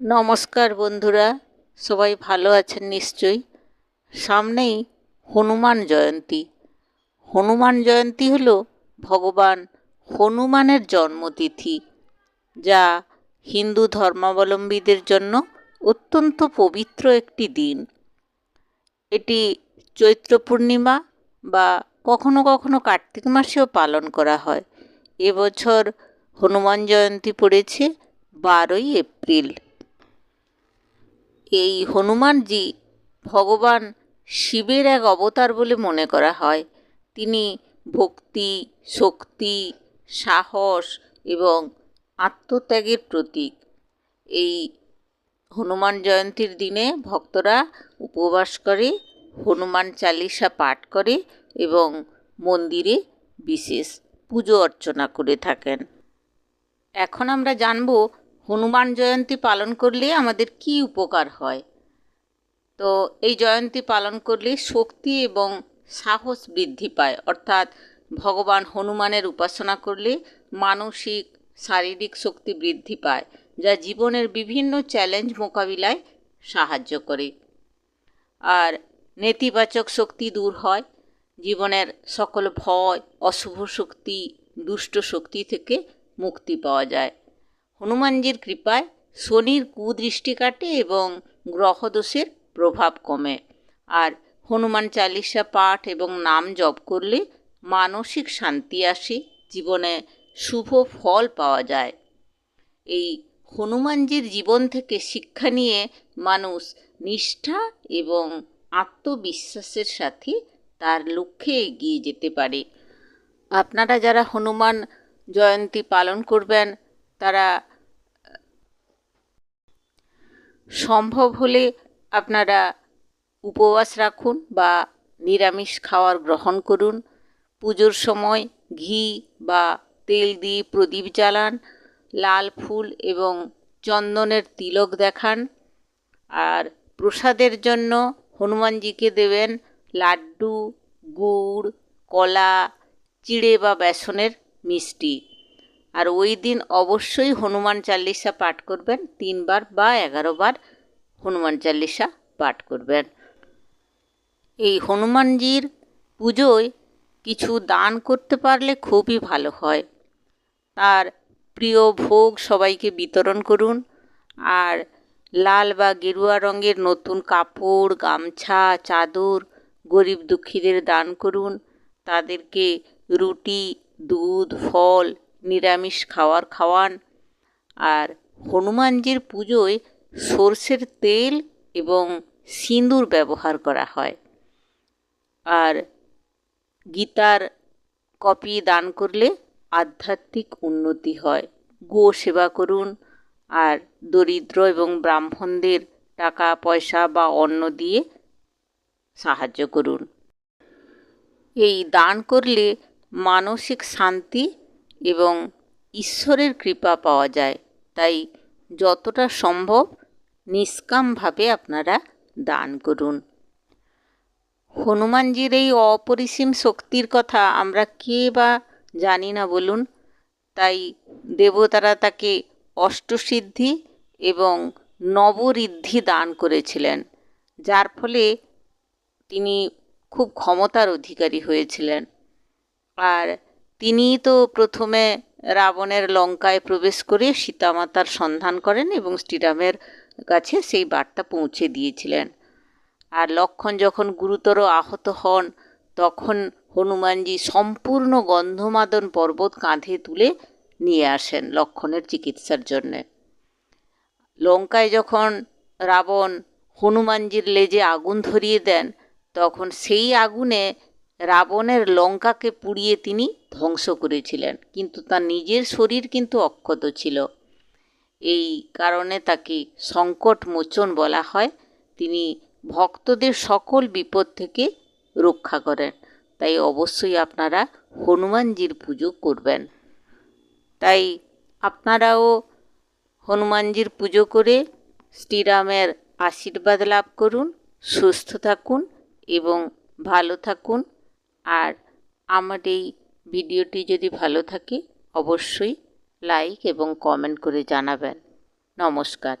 নমস্কার বন্ধুরা, সবাই ভালো আছেন নিশ্চয়ই। সামনেই হনুমান জয়ন্তী। হনুমান জয়ন্তী হল ভগবান হনুমানের জন্মতিথি, যা হিন্দু ধর্মাবলম্বীদের জন্য অত্যন্ত পবিত্র একটি দিন। এটি চৈত্র পূর্ণিমা বা কখনো কখনো কার্তিক মাসেও পালন করা হয়। এবছর হনুমান জয়ন্তী পড়েছে বারোই এপ্রিল। এই হনুমানজি ভগবান শিবের এক অবতার বলে মনে করা হয়। তিনি ভক্তি, শক্তি, সাহস এবং আত্মত্যাগের প্রতীক। এই হনুমান জয়ন্তীর দিনে ভক্তরা উপবাস করে, হনুমান চালিসা পাঠ করে এবং মন্দিরে বিশেষ পুজো অর্চনা করে থাকেন। এখন আমরা জানব হনুমান জয়ন্তী পালন করলে আমাদের কি উপকার হয়? তো এই জয়ন্তী পালন করলে শক্তি এবং সাহস বৃদ্ধি পায়। অর্থাৎ ভগবান হনুমানের উপাসনা করলে মানসিক, শারীরিক শক্তি বৃদ্ধি পায়, যা জীবনের বিভিন্ন চ্যালেঞ্জ মোকাবিলায় সাহায্য করে। আর নেতিবাচক শক্তি দূর হয়। জীবনের সকল ভয়, অশুভ শক্তি, দুষ্ট শক্তি থেকে মুক্তি পাওয়া যায়। হনুমানজির কৃপায় শনির কুদৃষ্টি কাটে এবং গ্রহদোষের প্রভাব কমে। আর হনুমান চালিসা পাঠ এবং নাম জপ করলে মানসিক শান্তি আসে, জীবনে শুভ ফল পাওয়া যায়। এই হনুমানজির জীবন থেকে শিক্ষা নিয়ে মানুষ নিষ্ঠা এবং আত্মবিশ্বাসের সাথে তার লক্ষ্যে এগিয়ে যেতে পারে। আপনারা যারা হনুমান জয়ন্তী পালন করবেন, তারা সম্ভব হলে আপনারা উপবাস রাখুন বা নিরামিষ খাওয়ার গ্রহণ করুন। পুজোর সময় ঘি বা তেল দিয়ে প্রদীপ জ্বালান, লাল ফুল এবং চন্দনের তিলক দেখান। আর প্রসাদের জন্য হনুমানজিকে দেবেন লাড্ডু, গুড়, কলা, চিড়ে বা বেসনের মিষ্টি। আর ওই দিন অবশ্যই হনুমান চাল্লিশা পাঠ করবেন, তিনবার বা এগারো বার হনুমান চাল্লিশা পাঠ করবেন। এই হনুমানজির পুজোয় কিছু দান করতে পারলে খুবই ভালো হয়। তার প্রিয় ভোগ সবাইকে বিতরণ করুন। আর লাল বা গেরুয়া রঙের নতুন কাপড়, গামছা, চাদর গরিব দুঃখীদের দান করুন। তাদেরকে রুটি, দুধ, ফল নিরামিষ খাওয়ার খাওয়ান। আর হনুমানজির পুজোয় সর্ষের তেল এবং সিঁদুর ব্যবহার করা হয়। আর গীতার কপি দান করলে আধ্যাত্মিক উন্নতি হয়। গো সেবা করুন। আর দরিদ্র এবং ব্রাহ্মণদের টাকা, পয়সা বা অন্ন দিয়ে সাহায্য করুন। এই দান করলে মানসিক শান্তি এবং ঈশ্বরের কৃপা পাওয়া যায়। তাই যতটা সম্ভব নিষ্কামভাবে আপনারা দান করুন। হনুমানজির এই অপরিসীম শক্তির কথা আমরা কে বা জানি না বলুন। তাই দেবতারা তাকে অষ্টসিদ্ধি এবং নবরিদ্ধি দান করেছিলেন, যার ফলে তিনি খুব ক্ষমতার অধিকারী হয়েছিলেন। আর তিনিই তো প্রথমে রাবণের লঙ্কায় প্রবেশ করে সীতামাতার সন্ধান করেন এবং শ্রীরামের কাছে সেই বার্তা পৌঁছে দিয়েছিলেন। আর লক্ষণ যখন গুরুতর আহত হন, তখন হনুমানজি সম্পূর্ণ গন্ধমাদন পর্বত কাঁধে তুলে নিয়ে আসেন লক্ষণের চিকিৎসার জন্যে। লঙ্কায় যখন রাবণ হনুমানজির লেজে আগুন ধরিয়ে দেন, তখন সেই আগুনে রাবণের লঙ্কাকে পুড়িয়ে তিনি ধ্বংস করেছিলেন। কিন্তু তার নিজের শরীর কিন্তু অক্ষত ছিল। এই কারণে তাকে সংকট মোচন বলা হয়। তিনি ভক্তদের সকল বিপদ থেকে রক্ষা করেন। তাই অবশ্যই আপনারা হনুমানজির পুজো করবেন। তাই আপনারাও হনুমানজির পুজো করে শ্রীরামের আশীর্বাদ লাভ করুন, সুস্থ থাকুন এবং ভালো থাকুন। আর আমার এই ভিডিওটি যদি ভালো থাকে অবশ্যই লাইক এবং কমেন্ট করে জানাবেন। নমস্কার।